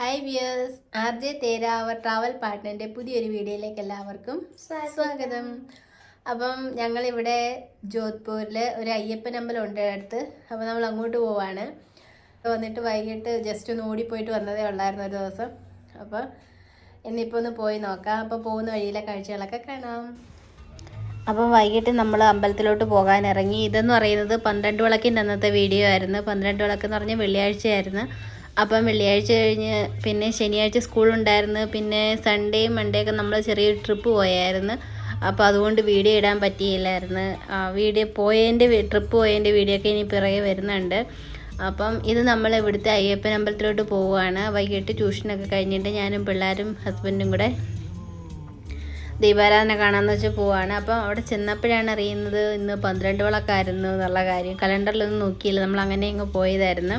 Hi views R J തേരാവർ travel പാർട്ട്നറിന്റെ പുതിയൊരു വീഡിയോയിലേക്ക് എല്ലാവർക്കും സ്വാഗതം. അപ്പം ഞങ്ങളിവിടെ ജോധ്പൂരിൽ ഒരു അയ്യപ്പൻ അമ്പലം ഉണ്ട് അടുത്ത്. അപ്പോൾ നമ്മൾ അങ്ങോട്ട് പോവാണ്. വന്നിട്ട് വൈകിട്ട് ജസ്റ്റ് ഒന്ന് ഓടിപ്പോയിട്ട് വന്നതേ ഉള്ളായിരുന്നു ഒരു ദിവസം. അപ്പോൾ ഇന്നിപ്പോൾ ഒന്ന് പോയി നോക്കാം. അപ്പോൾ പോകുന്ന വഴിയിലെ കാഴ്ചകളൊക്കെ കാണാം. അപ്പം വൈകിട്ട് നമ്മൾ അമ്പലത്തിലോട്ട് പോകാൻ ഇറങ്ങി. ഇതെന്ന് പറയുന്നത് പന്ത്രണ്ട് വിളക്കിന്റെ അന്നത്തെ വീഡിയോ ആയിരുന്നു. പന്ത്രണ്ട് വിളക്ക് എന്ന് പറഞ്ഞാൽ വെള്ളിയാഴ്ചയായിരുന്നു. അപ്പം വെള്ളിയാഴ്ച കഴിഞ്ഞ് പിന്നെ ശനിയാഴ്ച സ്കൂളുണ്ടായിരുന്നു. പിന്നെ സൺഡേ മൺഡേ ഒക്കെ നമ്മൾ ചെറിയൊരു ട്രിപ്പ് പോയായിരുന്നു. അപ്പോൾ അതുകൊണ്ട് വീഡിയോ ഇടാൻ പറ്റിയില്ലായിരുന്നു. വീഡിയോ പോയതിന്റെ ട്രിപ്പ് പോയതിന്റെ വീഡിയോ ഒക്കെ ഇനി പിറകെ വരുന്നുണ്ട്. അപ്പം ഇത് നമ്മൾ ഇവിടുത്തെ അയ്യപ്പൻ അമ്പലത്തിലോട്ട് പോവുകയാണ്. വൈകിട്ട് ട്യൂഷനൊക്കെ കഴിഞ്ഞിട്ട് ഞാനും പിള്ളേരും ഹസ്ബൻഡും കൂടെ ദീപാരാധന കാണാമെന്ന് വെച്ച് പോവാണ് അപ്പം അവിടെ ചെന്നപ്പോഴാണ് അറിയുന്നത് ഇന്ന് പന്ത്രണ്ട് വിളക്കായിരുന്നു എന്നുള്ള കാര്യം. കലണ്ടറിലൊന്നും നോക്കിയില്ല. നമ്മൾ അങ്ങനെ ഇങ്ങ് പോയതായിരുന്നു.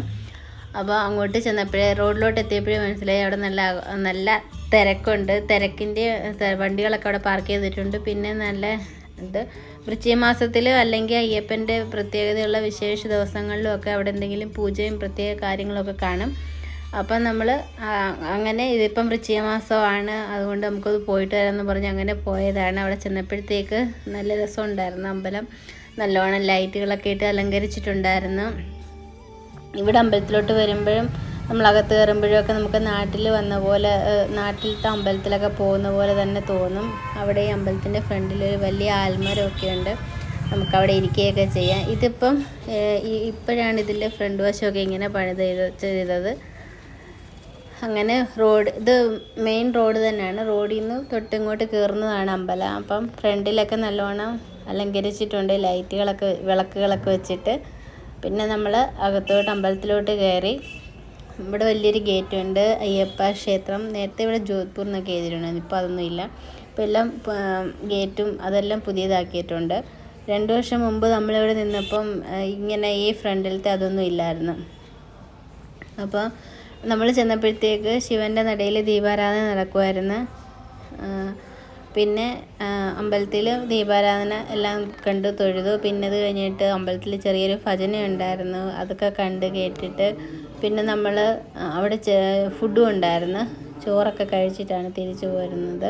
അപ്പോൾ അങ്ങോട്ട് ചെന്നപ്പോഴേ റോഡിലോട്ട് എത്തിയപ്പോഴേ മനസ്സിലായി അവിടെ നല്ല നല്ല തിരക്കുണ്ട്. തിരക്കിന്റെ വണ്ടികളൊക്കെ അവിടെ പാർക്ക് ചെയ്തിട്ടുണ്ട്. പിന്നെ നല്ല ഇത് വൃശ്ചിക മാസത്തിൽ അല്ലെങ്കിൽ അയ്യപ്പന്റെ പ്രത്യേകതയുള്ള വിശേഷ ദിവസങ്ങളിലും ഒക്കെ അവിടെ എന്തെങ്കിലും പൂജയും പ്രത്യേക കാര്യങ്ങളൊക്കെ കാണും. അപ്പം നമ്മൾ അങ്ങനെ ഇതിപ്പം വൃശ്ചിക മാസമാണ് അതുകൊണ്ട് നമുക്കത് പോയിട്ട് വരാമെന്ന് പറഞ്ഞ് അങ്ങനെ പോയതാണ്. അവിടെ ചെന്നപ്പോഴത്തേക്ക് നല്ല രസമുണ്ടായിരുന്നു. അമ്പലം നല്ലോണം ലൈറ്റുകളൊക്കെ ഇട്ട് അലങ്കരിച്ചിട്ടുണ്ടായിരുന്നു. ഇവിടെ അമ്പലത്തിലോട്ട് വരുമ്പോഴും നമ്മൾ അകത്ത് കയറുമ്പോഴും ഒക്കെ നമുക്ക് നാട്ടിൽ വന്ന പോലെ നാട്ടിലത്തെ അമ്പലത്തിലൊക്കെ പോകുന്ന പോലെ തന്നെ തോന്നും. അവിടെ ഈ അമ്പലത്തിന്റെ ഫ്രണ്ടിൽ ഒരു വലിയ ആൽമരമൊക്കെ ഉണ്ട്. നമുക്ക് അവിടെ ഇരിക്കുകയൊക്കെ ചെയ്യാം. ഇതിപ്പം ഇപ്പോഴാണ് ഇതിന്റെ ഫ്രണ്ട് വശമൊക്കെ ഇങ്ങനെ പണിത് ചെയ്ത- ചെയ്തത്. അങ്ങനെ റോഡ് ഇത് മെയിൻ റോഡ് തന്നെയാണ്. റോഡിൽ നിന്ന് തൊട്ടിങ്ങോട്ട് കയറുന്നതാണ് അമ്പലം. അപ്പം ഫ്രണ്ടിലൊക്കെ നല്ലോണം അലങ്കരിച്ചിട്ടുണ്ട് ലൈറ്റുകളൊക്കെ വിളക്കുകളൊക്കെ വെച്ചിട്ട്. പിന്നെ നമ്മൾ അകത്തോട്ട് അമ്പലത്തിലോട്ട് കയറി ഇവിടെ വലിയൊരു ഗേറ്റ് ഉണ്ട് അയ്യപ്പ ക്ഷേത്രം. നേരത്തെ ഇവിടെ ജോധ്പൂർ എന്നൊക്കെ എഴുതിയിട്ടുണ്ടായിരുന്നു ഇപ്പോൾ അതൊന്നും ഇല്ല. ഇപ്പോൾ എല്ലാം ഗേറ്റും അതെല്ലാം പുതിയതാക്കിയിട്ടുണ്ട്. രണ്ട് വർഷം മുമ്പ് നമ്മളിവിടെ നിന്നപ്പം ഇങ്ങനെ ഈ ഫ്രണ്ടിലത്തെ അതൊന്നും ഇല്ലായിരുന്നു. അപ്പോൾ നമ്മൾ ചെന്നപ്പോഴത്തേക്ക് ശിവന്റെ നടയിൽ ദീപാരാധന നടക്കുമായിരുന്നു പിന്നെ അമ്പലത്തിൽ ദീപാരാധന എല്ലാം കണ്ട് തൊഴുതു. പിന്നെ അത് കഴിഞ്ഞിട്ട് അമ്പലത്തിൽ ചെറിയൊരു ഭജന ഉണ്ടായിരുന്നു. അതൊക്കെ കണ്ട് കേട്ടിട്ട് പിന്നെ നമ്മൾ അവിടെ ഫുഡും ഉണ്ടായിരുന്നു. ചോറൊക്കെ കഴിച്ചിട്ടാണ് തിരിച്ചു പോരുന്നത്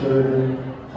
ും.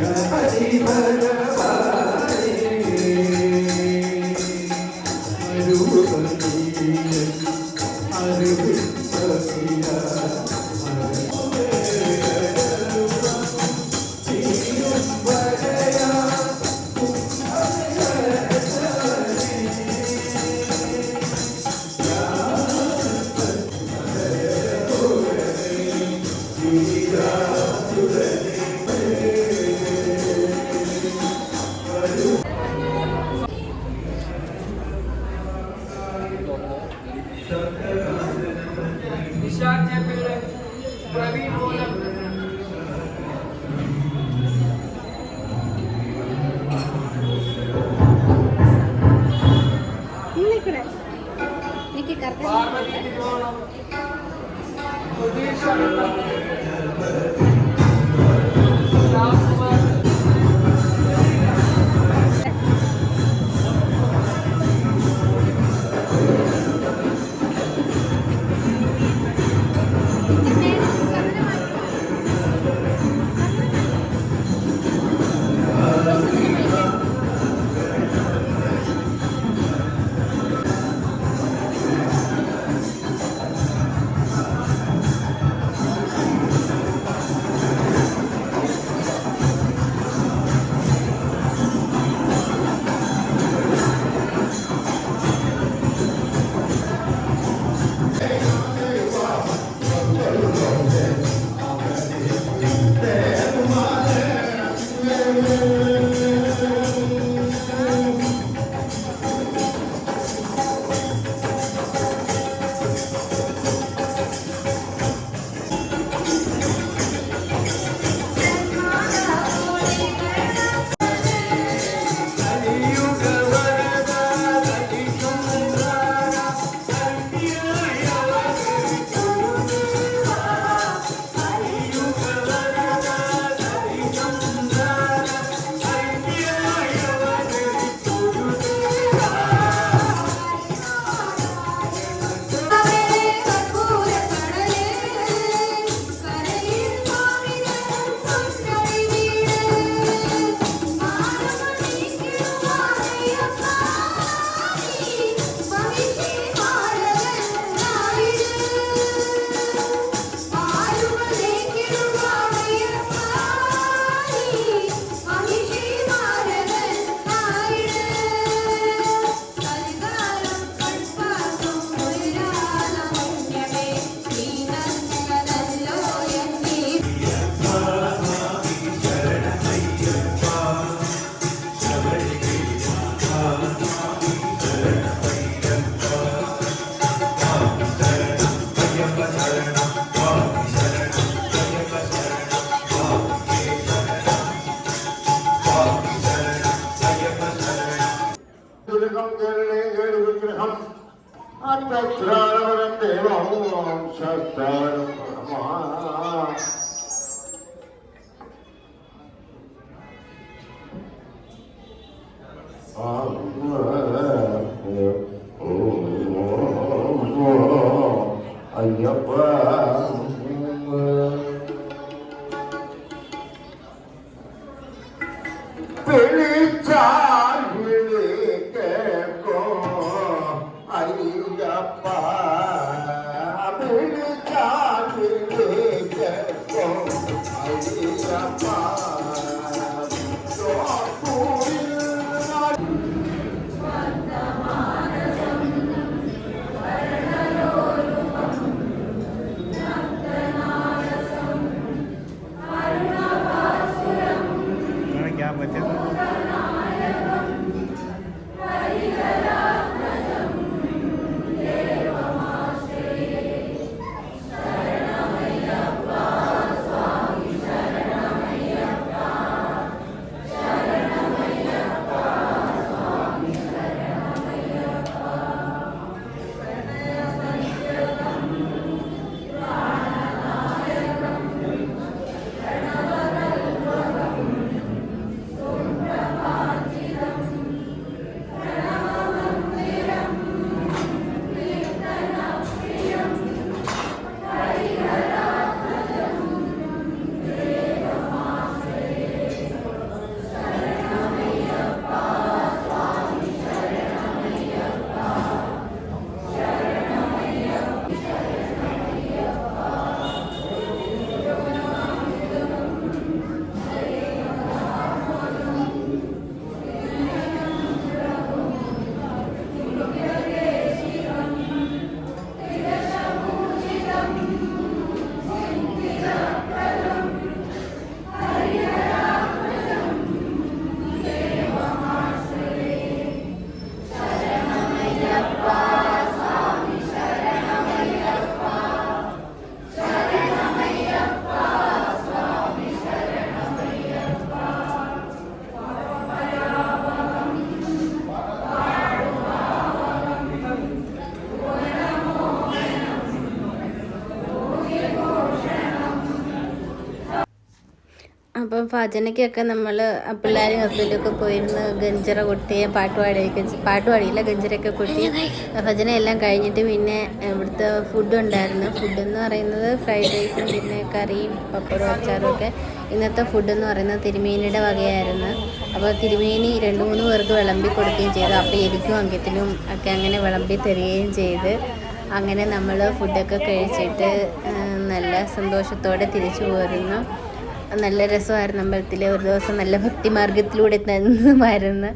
原爱你的人 people. तत्क्षारवरं देवं शस्त्रं അപ്പം ഭജനയ്ക്കൊക്കെ നമ്മൾ പിള്ളേരും ഹസ്ബൻഡൊക്കെ പോയിരുന്ന് ഗഞ്ചറ കൊട്ടി പാട്ട് പാടിയൊക്കെ പാട്ട് ഗഞ്ചറയൊക്കെ കൊട്ടി. ഭജന എല്ലാം കഴിഞ്ഞിട്ട് പിന്നെ ഇവിടുത്തെ ഫുഡ് ഉണ്ടായിരുന്നു. ഫുഡ് പറയുന്നത് ഫ്രൈഡ് റൈസും പിന്നെ കറിയും പപ്പടവും അച്ചാറും ഒക്കെ. ഇന്നത്തെ ഫുഡ് എന്ന് പറയുന്നത് തിരുമേനിയുടെ വകയായിരുന്നു. അപ്പോൾ തിരുമേനി രണ്ട് മൂന്ന് പേർക്ക് വിളമ്പി കൊടുക്കുകയും ചെയ്തു. അപ്പോൾ എനിക്കും അങ്കത്തിനും ഒക്കെ അങ്ങനെ വിളമ്പി തരികയും ചെയ്ത് അങ്ങനെ നമ്മൾ ഫുഡൊക്കെ കഴിച്ചിട്ട് നല്ല സന്തോഷത്തോടെ തിരിച്ചു പോരുന്നു. നല്ല രസമായിരുന്നു അമ്പലത്തിൽ ഒരു ദിവസം നല്ല ഭക്തിമാർഗത്തിലൂടെ തന്നുമായിരുന്നു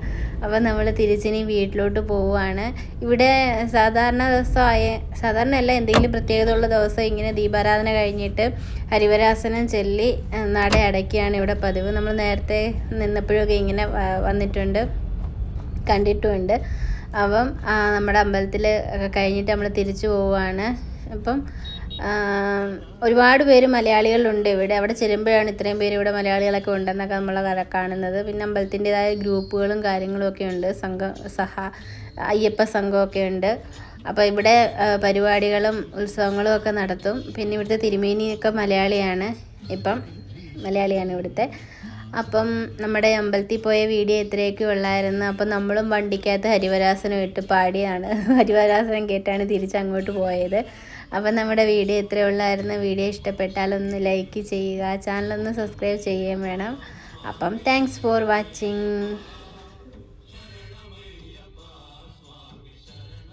അപ്പോൾ നമ്മൾ തിരിച്ചിനി വീട്ടിലോട്ട് പോവുകയാണ്. ഇവിടെ സാധാരണ ദിവസമായ സാധാരണ അല്ല എന്തെങ്കിലും പ്രത്യേകതയുള്ള ദിവസം ഇങ്ങനെ ദീപാരാധന കഴിഞ്ഞിട്ട് ഹരിവരാസനം ചൊല്ലി നട അടയ്ക്കുകയാണ് ഇവിടെ പതിവ്. നമ്മൾ നേരത്തെ നിന്നപ്പോഴൊക്കെ ഇങ്ങനെ വന്നിട്ടുണ്ട് കണ്ടിട്ടുമുണ്ട് അപ്പം നമ്മുടെ അമ്പലത്തിൽ കഴിഞ്ഞിട്ട് നമ്മൾ തിരിച്ചു പോവുകയാണ്. അപ്പം ഒരുപാട് പേര് മലയാളികളുണ്ട് ഇവിടെ. അവിടെ ചെല്ലുമ്പോഴാണ് ഇത്രയും പേര് ഇവിടെ മലയാളികളൊക്കെ ഉണ്ടെന്നൊക്കെ നമ്മൾ കാണുന്നത്. പിന്നെ അമ്പലത്തിന്റെതായ ഗ്രൂപ്പുകളും കാര്യങ്ങളും ഒക്കെ ഉണ്ട്. സംഘം സഹ അയ്യപ്പ സംഘമൊക്കെ ഉണ്ട്. അപ്പോൾ ഇവിടെ പരിപാടികളും ഉത്സവങ്ങളും ഒക്കെ നടത്തും. പിന്നെ ഇവിടുത്തെ തിരുമേനിയൊക്കെ മലയാളിയാണ്. ഇപ്പം മലയാളിയാണ് ഇവിടുത്തെ. അപ്പം നമ്മുടെ അമ്പലത്തിൽ പോയ വീഡിയോ ഇത്രയൊക്കെ ഉള്ളായിരുന്നു. അപ്പം നമ്മളും വണ്ടിക്കകത്ത് ഹരിവരാസനം ഇട്ട് പാടിയാണ്. ഹരിവരാസനം കേട്ടാണ് തിരിച്ച് അങ്ങോട്ട് പോയത്. അപ്പം നമ്മുടെ വീഡിയോ ഇത്രയേ ഉള്ളായിരുന്നു. വീഡിയോ ഇഷ്ടപ്പെട്ടാലൊന്ന് ലൈക്ക് ചെയ്യുക. ചാനലൊന്ന് സബ്സ്ക്രൈബ് ചെയ്യുകയും വേണം. അപ്പം താങ്ക്സ് ഫോർ വാച്ചിങ്